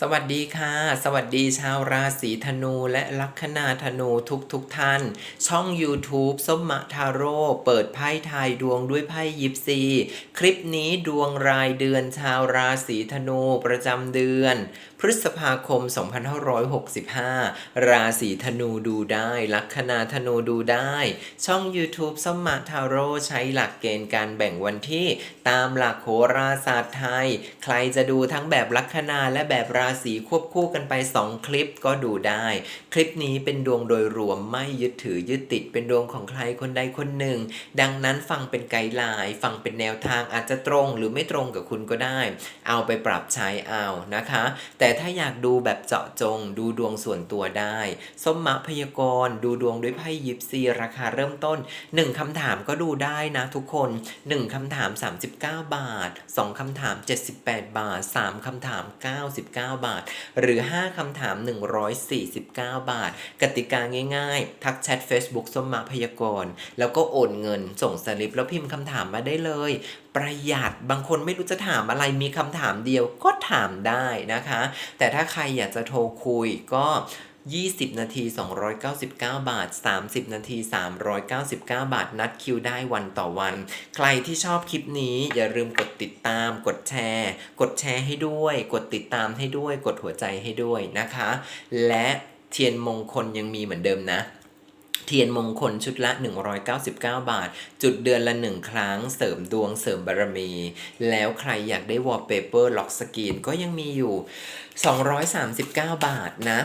สวัสดีค่ะ สวัสดีชาวราศีธนูและลัคนาธนูทุกทุกท่าน ช่อง YouTube ส้มมะทาโร่เปิดไพ่ทายดวงด้วยไพ่ยิปซี คลิปนี้ดวงรายเดือนชาวราศีธนูประจำเดือน พฤษภาคม 2565 ราศีธนูดูได้ ลัคนาธนูดูได้ ช่อง YouTube สมมะทาโร่ใช้หลักเกณฑ์การแบ่งวันที่ ตามหลักโหราศาสตร์ไทย ใครจะดูทั้งแบบลัคนาและแบบราศีควบคู่กันไป 2 คลิปก็ดูได้ คลิปนี้เป็นดวงโดยรวมไม่ยึดถือยึดติดเป็นดวงของใครคนใดคนหนึ่ง ดังนั้นฟังเป็นไกด์ไลน์ฟังเป็นแนวทางอาจจะตรงหรือไม่ตรงกับคุณก็ได้ เอาไปปรับใช้เอานะคะ แต่ถ้าอยากดูแบบเจาะจง ดูดวงส่วนตัวได้ ส้มมะพยากรณ์ดูดวงด้วยไพ่ยิปซีราคาเริ่มต้น 1คำถามก็ดูได้นะทุกคน 1คำถาม 39 บาท 2คำถาม 78 บาท 3คำถาม 99 บาท หรือ 5คำถาม 149 บาท กติกาง่ายๆ ทักแชท Facebook ส้มมะพยากรณ์แล้วก็โอนเงินส่งสลิปแล้วพิมพ์คำถามมาได้เลย ประหยัดบางคนไม่รู้จะถามอะไรมีคำถามเดียวก็ถามได้นะคะ แต่ถ้าใครอยากจะโทรคุยก็20 นาที 299 บาท 30 นาที 399 บาท นัดคิวได้วันต่อวัน ใครที่ชอบคลิปนี้อย่าลืมกดติดตาม กดแชร์ กดแชร์ให้ด้วย กดติดตามให้ด้วย กดหัวใจให้ด้วยนะคะ และเทียนมงคลยังมีเหมือนเดิมนะ เทียนมงคลชุดละ 199 บาท จุดเดือนละ1ครั้ง เสริมดวงเสริมบารมี แล้วใครอยากได้วอลเปเปอร์ล็อกสกรีนก็ยังมีอยู่239 บาทนะ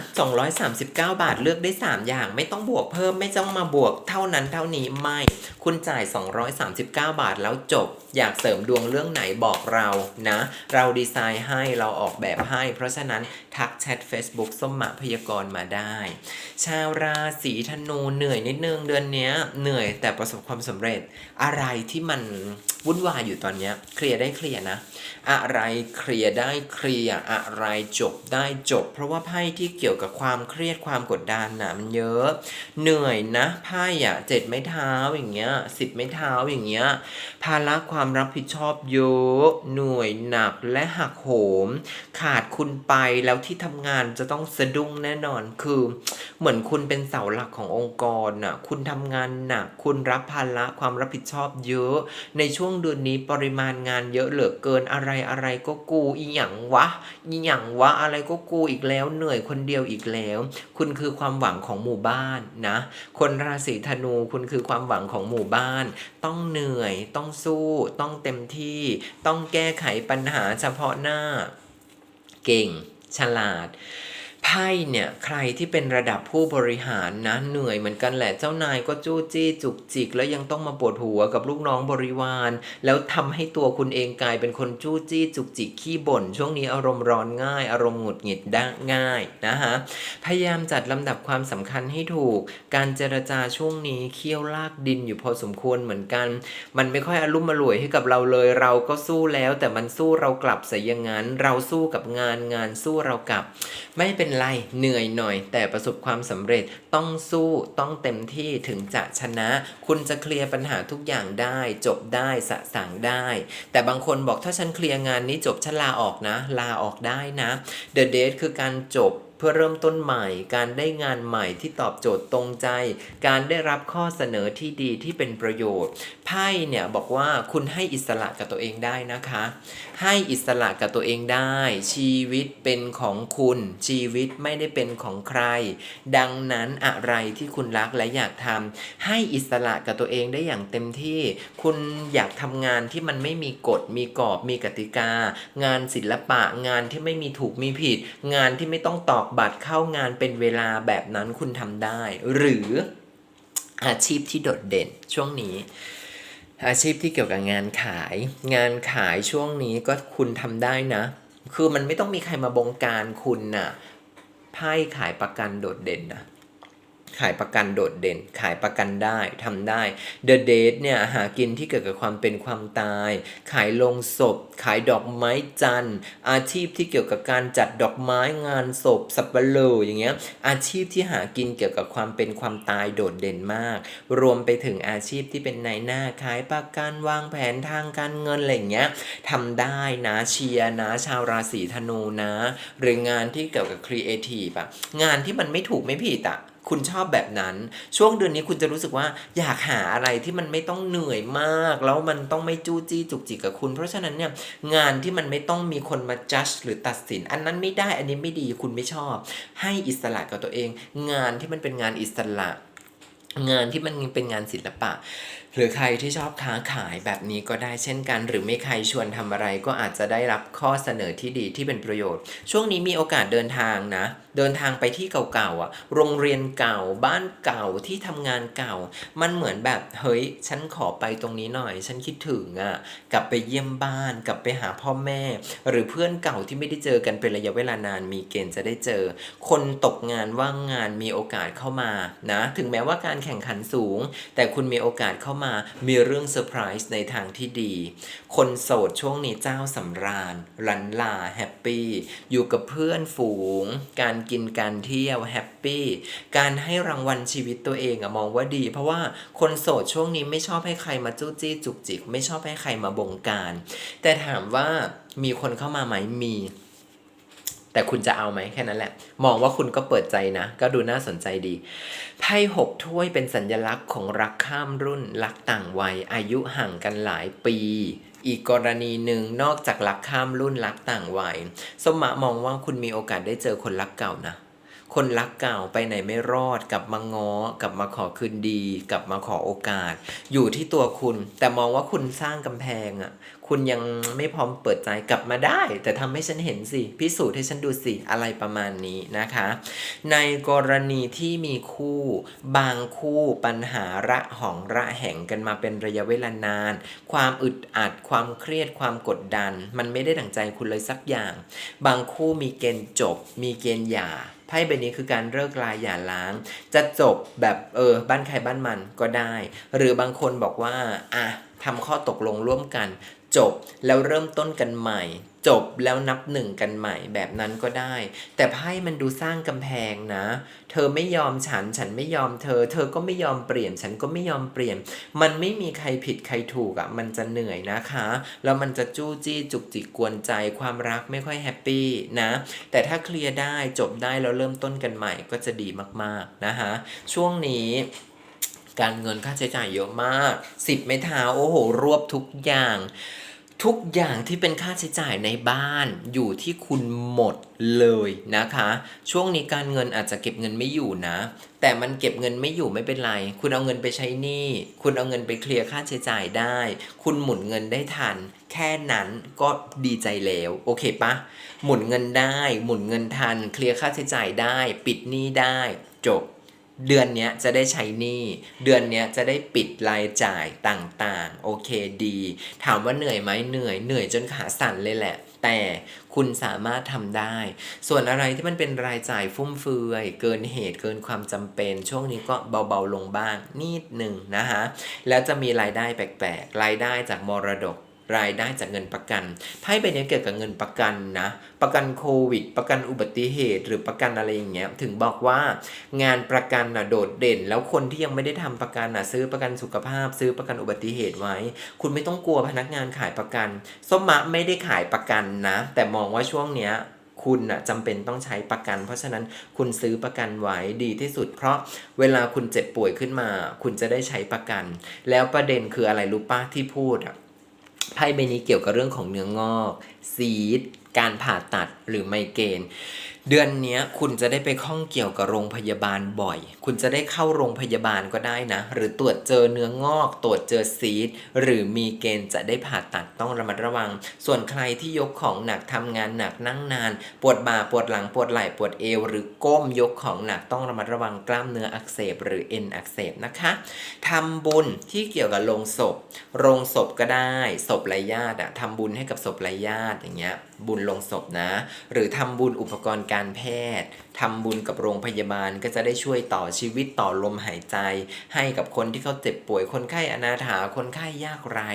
239 บาทเลือกได้ 3 อย่าง ไม่ต้องบวกเพิ่มไม่ต้องมาบวกเท่านั้นเท่านี้ไม่ คุณจ่าย 239 บาทแล้วจบ อยากเสริมดวงเรื่องไหนบอกเรานะ เราดีไซน์ให้เราออกแบบให้ เพราะฉะนั้นทักแชท Facebook ส้มหมาพยากรณ์มาได้ ชาวราศีธนูเหนื่อยนิดนึงเดือนนี้เหนื่อยแต่ประสบความสำเร็จ อะไรที่มันวุ่นวายอยู่ตอนนี้เคลียร์ได้เคลียร์นะ อะไรเคลียร์ได้เคลียร์อะไรจบได้จบ เพราะว่าไพ่ที่เกี่ยวกับความเครียดความกดดันนะมันเยอะ เหนื่อยนะไพ่อะเจ็ดไม้เท้าอย่างเงี้ยสิบไม้เท้าอย่างเงี้ยภาระความรับผิดชอบเยอะเหนื่อยหนักและหักโหม ขาดคุณไปแล้วที่ทำงานจะต้องสะดุ้งแน่นอนคือ เหมือนคุณเป็นเสาหลักขององค์กรน่ะคุณทำงานหนักคุณรับภาระความรับผิดชอบเยอะ ในช่วงเดือนนี้ปริมาณงานเยอะเหลือเกินอะไรอะไรก็กูอีหยังวะอีหยังวะอะไรก็กูอีกแล้วเหนื่อยคนเดียวอีกแล้ว คุณคือความหวังของหมู่บ้านนะ คนราศีธนูคุณคือความหวังของหมู่บ้าน ต้องเหนื่อยต้องสู้ ต้องเต็มที่ ต้องแก้ไขปัญหาเฉพาะหน้า เก่ง ฉลาด ไพ่เนี่ยใครที่เป็นระดับผู้บริหารนะเหนื่อยเหมือนกันแหละเจ้านายก็จู้จี้จุกจิก แล้วยังต้องมาปวดหัวกับลูกน้องบริวาร แล้วทำให้ตัวคุณเองกลายเป็นคนจู้จี้จุกจิกขี้บ่น ช่วงนี้อารมณ์ร้อนง่าย อารมณ์หงุดหงิดได้ง่ายนะฮะพยายามจัดลำดับความสำคัญให้ถูก การเจรจาช่วงนี้เคี่ยวลากดินอยู่พอสมควรเหมือนกัน มันไม่ค่อยอารมณ์อร่วยให้กับเราเลย เราก็สู้แล้ว แต่มันสู้เรากลับซะอย่างนั้นเราสู้กับงานงานสู้เรากลับ ไม่เป็นไรเหนื่อยหน่อย แต่ประสบความสำเร็จต้องสู้ต้องเต็มที่ถึงจะชนะ คุณจะเคลียร์ปัญหาทุกอย่างได้ จบได้สะสางได้ แต่บางคนบอกถ้าฉันเคลียร์งานนี้จบฉันลาออกนะ ลาออกได้นะ The Date คือการจบ เพื่อเริ่มต้นใหม่ การได้งานใหม่ที่ตอบโจทย์ตรงใจ การได้รับข้อเสนอที่ดีที่เป็นประโยชน์ ไพ่เนี่ยบอกว่าคุณให้อิสระกับตัวเองได้นะคะ ให้อิสระกับตัวเองได้ ชีวิตเป็นของคุณ ชีวิตไม่ได้เป็นของใคร ดังนั้นอะไรที่คุณรักและอยากทำให้อิสระกับตัวเองได้อย่างเต็มที่ คุณอยากทำงานที่มันไม่มีกฎมีกรอบมีกติกา งานศิลปะงานที่ไม่มีถูกมีผิด งานที่ไม่ต้องตอกบัตรเข้างานเป็นเวลาแบบนั้นคุณทำได้ หรืออาชีพที่โดดเด่นช่วงนี้ อาชีพที่เกี่ยวกับงานขาย งานขายช่วงนี้ก็คุณทำได้นะ คือมันไม่ต้องมีใครมาบงการคุณน่ะไพ่ขายประกันโดดเด่นนะ ขายประกันโดดเด่น ขายประกันได้ทำได้ The Date เนี่ยหากินที่เกี่ยวกับความเป็นความตาย ขายลงศพ ขายดอกไม้จันทร์ อาชีพที่เกี่ยวกับการจัดดอกไม้งานศพสับปะเลออย่างเงี้ยอาชีพที่หากินเกี่ยวกับความเป็นความตายโดดเด่นมาก รวมไปถึงอาชีพที่เป็นนายหน้าขายประกันวางแผนทางการเงินอะไรเงี้ยทำได้นะเชียร์นะ ชาวราศีธนูนะ หรืองานที่เกี่ยวกับครีเอทีฟอะงานที่มันไม่ถูกไม่ผิดอะคุณชอบแบบนั้น ช่วงเดือนนี้คุณจะรู้สึกว่าอยากหาอะไรที่มันไม่ต้องเหนื่อยมาก แล้วมันต้องไม่จู้จี้จุกจิกกับคุณ เพราะฉะนั้นเนี่ยงานที่มันไม่ต้องมีคนมาจัดหรือตัดสิน อันนั้นไม่ได้อันนี้ไม่ดีคุณไม่ชอบ ให้อิสระกับตัวเอง งานที่มันเป็นงานอิสระ งานที่มันเป็นงานศิลปะหรือใครที่ชอบค้าขายแบบนี้ก็ได้เช่นกัน หรือไม่ใครชวนทำอะไรก็อาจจะได้รับข้อเสนอที่ดีที่เป็นประโยชน์ ช่วงนี้มีโอกาสเดินทางนะ เดินทางไปที่เก่าๆอะ โรงเรียนเก่า บ้านเก่าที่ทำงานเก่า มันเหมือนแบบเฮ้ย ฉันขอไปตรงนี้หน่อย ฉันคิดถึงอะ กลับไปเยี่ยมบ้าน กลับไปหาพ่อแม่ หรือเพื่อนเก่าที่ไม่ได้เจอกันเป็นระยะเวลานาน มีเกณฑ์จะได้เจอ คนตกงานว่างงานมีโอกาสเข้ามานะ ถึงแม้ว่าการแข่งขันสูง แต่คุณมีโอกาสเข้ามามีเรื่องเซอร์ไพรส์ในทางที่ดี คนโสดช่วงนี้เจ้าสำราญลันลาแฮปปี้ อยู่กับเพื่อนฝูง การกินการเที่ยวแฮปปี้ การให้รางวัลชีวิตตัวเองอะมองว่าดี เพราะว่าคนโสดช่วงนี้ไม่ชอบให้ใครมาจู้จี้จุกจิก ไม่ชอบให้ใครมาบงการ แต่ถามว่ามีคนเข้ามาไหมมี แต่คุณจะเอาไหมแค่นั้นแหละ มองว่าคุณก็เปิดใจนะ ก็ดูน่าสนใจดี ไพ่หกถ้วยเป็นสัญลักษณ์ของรักข้ามรุ่น รักต่างวัย อายุห่างกันหลายปี อีกกรณีหนึ่งนอกจากรักข้ามรุ่นรักต่างวัย สมมะมองว่าคุณมีโอกาสได้เจอคนรักเก่านะ คนรักเก่าไปไหนไม่รอด กลับมาง้อกลับมาขอคืนดี กลับมาขอโอกาส อยู่ที่ตัวคุณ แต่มองว่าคุณสร้างกำแพงอะ คุณยังไม่พร้อมเปิดใจกลับมาได้ แต่ทำให้ฉันเห็นสิพิสูจน์ให้ฉันดูสิอะไรประมาณนี้นะคะ ในกรณีที่มีคู่บางคู่ปัญหาระหองระแหงกันมาเป็นระยะเวลานาน ความอึดอัดความเครียดความกดดัน มันไม่ได้ดั่งใจคุณเลยสักอย่าง บางคู่มีเกณฑ์จบ มีเกณฑ์หย่า ไพ่ใบนี้คือการเลิกลาหย่าร้าง จะจบแบบเออบ้านใครบ้านมันก็ได้ หรือบางคนบอกว่าอะทำข้อตกลงร่วมกัน จบแล้วเริ่มต้นกันใหม่ จบแล้วนับหนึ่งกันใหม่แบบนั้นก็ได้ แต่ไพ่มันดูสร้างกำแพงนะ เธอไม่ยอมฉันฉันไม่ยอมเธอ เธอก็ไม่ยอมเปลี่ยน ฉันก็ไม่ยอมเปลี่ยน มันไม่มีใครผิดใครถูกอะ่ะ มันจะเหนื่อยนะคะ แล้วมันจะจู้จี้จุกจิกกวนใจความรักไม่ค่อยแฮปปี้นะ แต่ถ้าเคลียร์ได้จบได้แล้วเริ่มต้นกันใหม่ก็จะดีมากๆนะคะช่วงนี้ การเงินค่าใช้จ่ายเยอะมากสิบไม้เท้าโอ้โห รวบทุกอย่าง ทุกอย่างที่เป็นค่าใช้จ่ายในบ้าน อยู่ที่คุณหมดเลยนะคะ ช่วงนี้การเงินอาจจะเก็บเงินไม่อยู่นะ แต่มันเก็บเงินไม่อยู่ไม่เป็นไร คุณเอาเงินไปใช้หนี้ คุณเอาเงินไปเคลียร์ค่าใช้จ่ายได้ คุณหมุนเงินได้ทัน แค่นั้นก็ดีใจแล้ว โอเคปะหมุนเงินได้ หมุนเงินทัน เคลียร์ค่าใช้จ่ายได้ ปิดหนี้ได้ จบ เดือนนี้จะได้ใช้หนี้เดือนนี้จะได้ปิดรายจ่ายต่างๆ โอเคดี ถามว่าเหนื่อยไหมเหนื่อยเหนื่อยจนขาสั่นเลยแหละ แต่คุณสามารถทำได้ ส่วนอะไรที่มันเป็นรายจ่ายฟุ่มเฟือย เกินเหตุเกินความจำเป็น ช่วงนี้ก็เบาๆลงบ้างนิดหนึ่งนะคะแล้วจะมีรายได้แปลกๆ รายได้จากมรดก รายได้จากเงินประกันไพ่ใบนี้เกี่ยวกับเงินประกันนะ ประกันโควิด ประกันอุบัติเหตุ หรือประกันอะไรอย่างเงี้ย ถึงบอกว่างานประกันน่ะโดดเด่น แล้วคนที่ยังไม่ได้ทำประกันน่ะซื้อประกันสุขภาพ ซื้อประกันอุบัติเหตุไว้ คุณไม่ต้องกลัวพนักงานขายประกัน ส้มมะไม่ได้ขายประกันนะ แต่มองว่าช่วงเนี้ยคุณน่ะจำเป็นต้องใช้ประกัน เพราะฉะนั้นคุณซื้อประกันไว้ดีที่สุด เพราะเวลาคุณเจ็บป่วยขึ้นมา คุณจะได้ใช้ประกัน แล้วประเด็นคืออะไรรู้ป้าที่พูดอะ ไพ่ใบนี้เกี่ยวกับเรื่องของเนื้องอก ซีด การผ่าตัดหรือไมเกรน เดือนนี้คุณจะได้ไปข้องเกี่ยวกับโรงพยาบาลบ่อย คุณจะได้เข้าโรงพยาบาลก็ได้นะ หรือตรวจเจอเนื้องอก ตรวจเจอซีดหรือมีเกณฑ์จะได้ผ่าตัดต้องระมัดระวัง ส่วนใครที่ยกของหนักทำงานหนักนั่งนาน ปวดบ่าปวดหลังปวดไหล่ปวดเอว หรือก้มยกของหนักต้องระมัดระวังกล้ามเนื้ออักเสบ หรือเอ็นอักเสบนะคะทำบุญที่เกี่ยวกับโรงศพ โรงศพก็ได้ศพไร้ญาติอะทำบุญให้กับศพไร้ญาติอย่างเงี้ยบุญลงศพนะ หรือทำบุญอุปกรณ์การแพทย์ทำบุญกับโรงพยาบาลก็จะได้ช่วยต่อชีวิตต่อลมหายใจ ให้กับคนที่เขาเจ็บป่วยคนไข้อนาถาคนไข้ยากไร้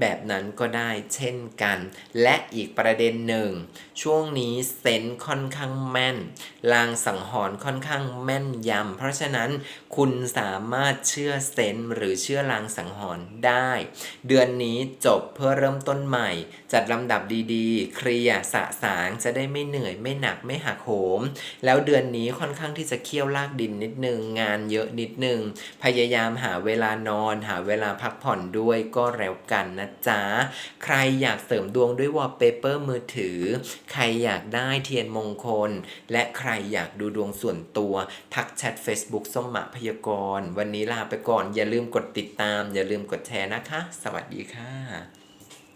แบบนั้นก็ได้เช่นกัน และอีกประเด็นหนึ่ง ช่วงนี้เซนค่อนข้างแม่น ลางสังหรณ์ค่อนข้างแม่นยำเพราะฉะนั้นคุณสามารถเชื่อเซนหรือเชื่อลางสังหรณ์ได้ เดือนนี้จบเพื่อเริ่มต้นใหม่ จัดลำดับดีๆ เคลียร์สะสางจะได้ไม่เหนื่อยไม่หนักไม่หักโหม แล้วเดือนนี้ค่อนข้างที่จะเคี่ยวลากดินนิดนึง งานเยอะนิดนึง พยายามหาเวลานอน หาเวลาพักผ่อนด้วยก็แล้วกันนะจ๊ะ ใครอยากเสริมดวงด้วยวอลเปเปอร์มือถือ ใครอยากได้เทียนมงคล และใครอยากดูดวงส่วนตัว ทักแชท Facebook ส้มหมะพยากรณ์วันนี้ลาไปก่อน อย่าลืมกดติดตาม อย่าลืมกดแชร์นะคะ สวัสดีค่ะ